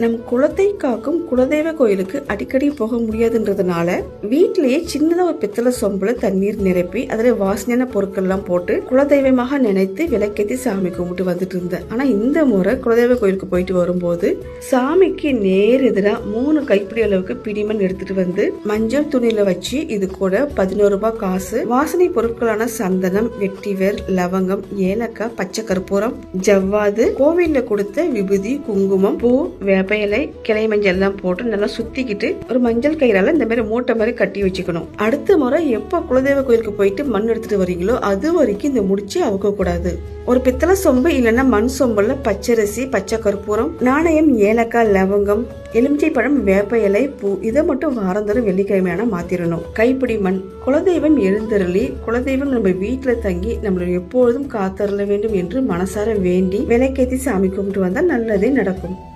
நம் குலத்தை காக்கும் குலதெய்வ கோயிலுக்கு அடிக்கடி போக முடியாதுன்றதுனால வீட்டிலேயே சின்னதாக ஒரு பித்தளை சொம்புல தண்ணீர் நிரப்பி அதில் வாசனையான பொருட்கள் எல்லாம் போட்டு குலதெய்வமாக நினைத்து விளக்கேத்தி சாமி கும்பிட்டு வந்துட்டு இருந்தேன். ஆனால் இந்த முறை குலதெய்வ கோயிலுக்கு போயிட்டு வரும்போது சாமிக்கு நேர் எதிராக மூணு கைப்பிடி அளவுக்கு பிடிமண் எடுத்துட்டு வந்து மஞ்சள் துணியில வச்சு இது கூட பதினோரு ரூபாய் காசு வாசனை பொருட்களான சந்தனம் வெட்டிவேர் லவங்கம் ஏலக்காய் பச்சை கற்பூரம் ஜவ்வாது கோவிலில் கொடுத்த விபூதி குங்குமம் பூ வேப்ப இலை கிளை மஞ்சள் எல்லாம் போட்டு நல்லா சுத்திக்கிட்டு ஒரு மஞ்சள் கயிறால இந்த மாதிரி மூட்டை மாதிரி கட்டி வச்சுக்கணும். அடுத்த முறை எப்ப குலதெய்வ கோயிலுக்கு போயிட்டு மண் எடுத்துட்டு வரீங்களோ அது வரைக்கும் இந்த முடிச்சு அவுக்க கூடாது ஒரு பித்தளை சொம்பு இல்லைன்னா மண் சொம்புல பச்சரிசி பச்சை கற்பூரம் நாணயம் ஏலக்காய் லவங்கம் எலுமிச்சை பழம் வேப்ப இலை பூ இதை மட்டும் வாரந்தோறும் வெள்ளிக்கிழமையான மாத்திரணும். கைப்பிடி மண். குலதெய்வம் எழுந்தருளி குலதெய்வம் நம்ம வீட்டுல தங்கி நம்மளை எப்பொழுதும் காத்தருள வேண்டும் என்று மனசார வேண்டி விலைக்கேத்தி சாமி கும்பிட்டு வந்தா நல்லதே நடக்கும்.